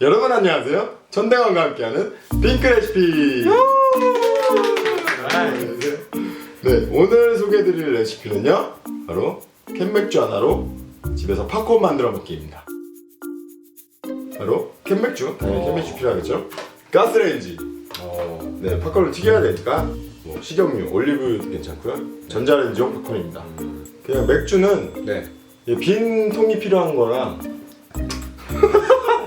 여러분 안녕하세요. 천대관과 함께하는 핑크 레시피. 네, 오늘 소개해드릴 레시피는요. 바로 캔맥주 하나로 집에서 팝콘 만들어 먹기입니다. 바로 캔맥주, 당연히 캔맥주 필요하겠죠. 가스레인지. 어. 네, 팝콘을 튀겨야 되니까 뭐 식용유, 올리브유도 괜찮고요. 전자레인지용 팝콘입니다. 그냥 맥주는 네. 이빈 통이 필요한 거랑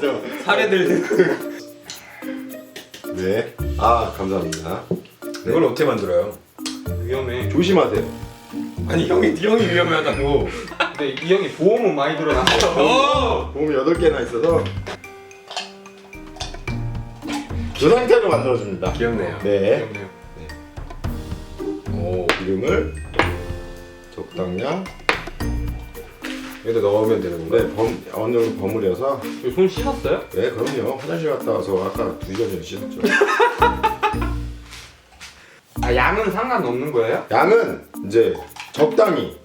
저, 사례들 네. 아 감사합니다. 이걸 어떻게 만들어요? 위험해. 조심하세요. 아니 형이 형이 위험하다고. 근데 이 형이 보험은 많이 들어놨어요. 어. 보험이 8개나 있어서 그 상태로 만들어줍니다. 귀엽네요. 네. 위험해요. 오, 기름을 적당량 여기다 넣으면 되는 거예요. 네, 범, 어느 정도 버무려서 이거 손 씻었어요? 네, 그럼요. 화장실 갔다 와서 아까 두 시간 전에 씻었죠. 아 양은 상관없는 거예요? 양은 이제 적당히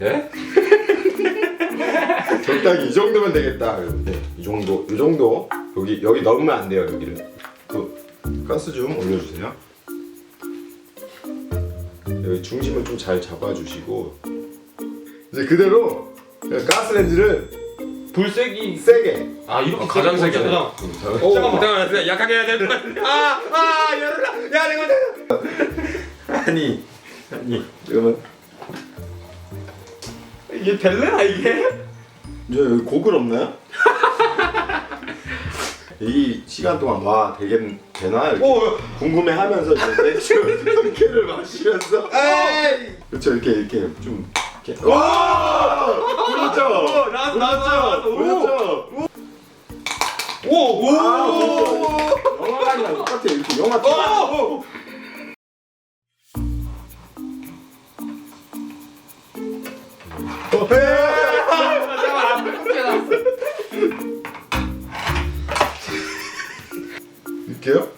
예? 적당히 이 정도면 되겠다. 네, 이 정도, 이 정도 여기 여기 넣으면 안 돼요 여기를. 그 가스 좀 올려주세요. 여기 중심을 좀 잘 잡아주시고 이제 그대로 그냥 가스레인지를 불색이 세게. 아 이렇게 어, 가장 세게 세게 하네. 잠깐만. 오, 잠깐만. 잠깐만, 약하게 해야 될것 같아. 아, 아, 열라, 야, 내가 아니, 아니, 잠깐만. 이게 될래나 이게? 이제 여기 고글 없나요? 이 시간 동안 와 되겠 되나 이렇게 오, 궁금해하면서 이제 맥주 한 개를 마시면서 그렇죠 이렇게 이렇게 좀 이렇게 와 오, 나왔어, 나왔어, 나왔어. 오. 오, 오, 아, 오. 영화관이랑 똑같아 이렇게 영화 찍어. 이렇게요?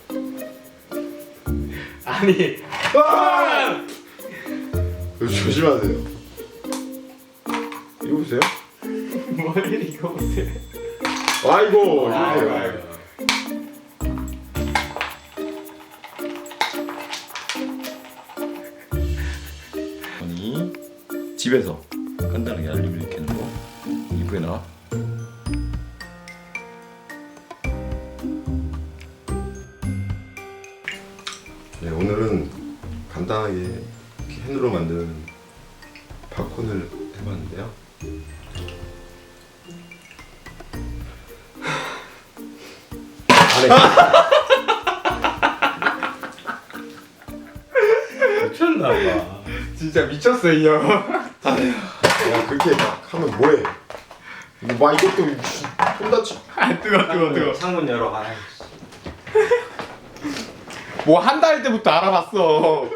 아니. 아! 조심하세요 이거 보세요 머리 이거 보세요. 아이고 아이고, 아이고. 아니 집에서 간단하게 알림을 이렇게 하는 거 이쁘게 나와 네 오늘은 간단하게 이렇게 햄으로 만드는 팝콘을 해봤는데요 미쳤나 봐. 진짜 미쳤어 이 형. 야 그렇게 막 하면 뭐해 이거 막 이것도 손 다치 아 뜨거 뜨거 뜨거. 창문 열어. 아, 뭐할 때부터 알아봤어.